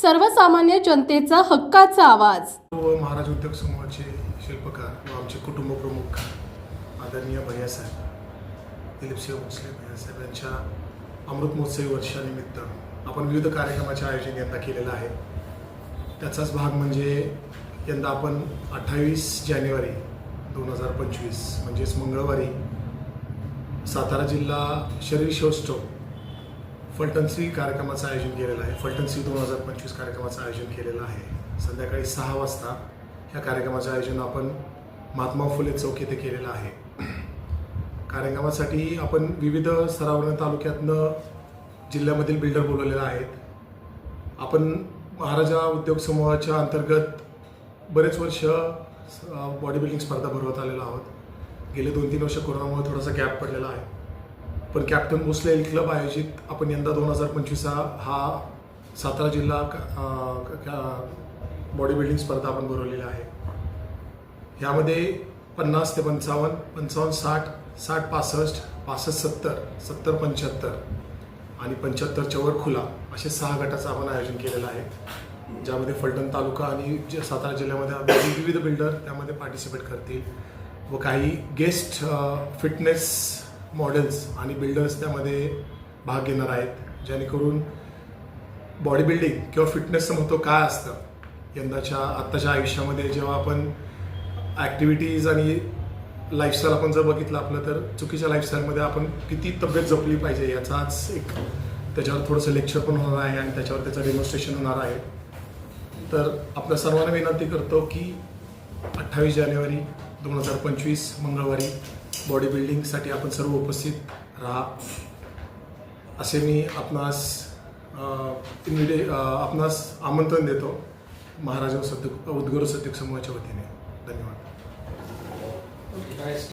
सर्वसामान्य जनतेचा हक्काचा आवाज. व महाराज उद्योग समूहाचे शिल्पकार व आमचे कुटुंब प्रमुख आदरणीय भैयासाहेब दिलीपसिंह भोसले भैयासाहेब यांच्या अमृत महोत्सवी वर्षानिमित्त आपण विविध कार्यक्रमाचे आयोजन यंदा केलेलं आहे. त्याचाच भाग म्हणजे यंदा आपण अठ्ठावीस जानेवारी दोन हजार पंचवीस म्हणजेच मंगळवारी सातारा जिल्हा शरीर शौष्ठव फलटणसी कार्यक्रमाचं आयोजन केलेलं आहे. फलटणसी दोन हजार पंचवीस कार्यक्रमाचं आयोजन केलेलं आहे. संध्याकाळी सहा वाजता ह्या कार्यक्रमाचं आयोजन आपण महात्मा फुले चौक येथे केलेलं आहे. कार्यक्रमासाठी आपण विविध स्तरावरून तालुक्यातनं जिल्ह्यामधील बिल्डर बोलवलेले आहेत. आपण महाराजा उद्योग समूहाच्या अंतर्गत बरेच वर्ष बॉडी बिल्डिंग स्पर्धा भरवत आलेलो आहोत. गेले दोन तीन वर्ष कोरोनामुळे थोडासा गॅप पडलेला आहे. पण कॅप्टन भोसले एल क्लब आयोजित आपण यंदा दोन हजार पंचवीस हा सातारा जिल्हा बॉडी बिल्डिंग स्पर्धा आपण भरवलेली आहे. ह्यामध्ये पन्नास ते पंचावन्न पंचावन्न साठ साठ पासष्ट पासष्ट सत्तर सत्तर पंच्याहत्तर आणि पंच्याहत्तरच्या वर खुला असे सहा गटाचं आपण आयोजन केलेलं आहे. ज्यामध्ये फलटण तालुका आणि जे सातारा जिल्ह्यामध्ये विविध बिल्डर त्यामध्ये पार्टिसिपेट करतील व काही गेस्ट फिटनेस मॉडेल्स आणि बिल्डर्स त्यामध्ये भाग घेणार आहेत जेणेकरून बॉडी बिल्डिंग किंवा फिटनेसचं महत्त्व काय असतं यंदाच्या आत्ताच्या आयुष्यामध्ये जेव्हा आपण ॲक्टिव्हिटीज आणि लाईफस्टाईल आपण जर बघितलं आपलं तर चुकीच्या लाईफस्टाईलमध्ये आपण किती तब्येत जपली पाहिजे याचाच एक त्याच्यावर थोडंसं लेक्चर पण होणार आहे आणि त्याच्यावर त्याचं डेमॉन्स्ट्रेशन होणार आहे. तर आपल्या सर्वांना विनंती करतो की अठ्ठावीस जानेवारी दोन हजार पंचवीस मंगळवारी बॉडी बिल्डिंगसाठी आपण सर्व उपस्थित राहा. असे मी आपणास इन्व्हिटे आपणास आमंत्रण देतो महाराजा सद्य उद्गुरू सद्योग समूहाच्या वतीने. धन्यवाद.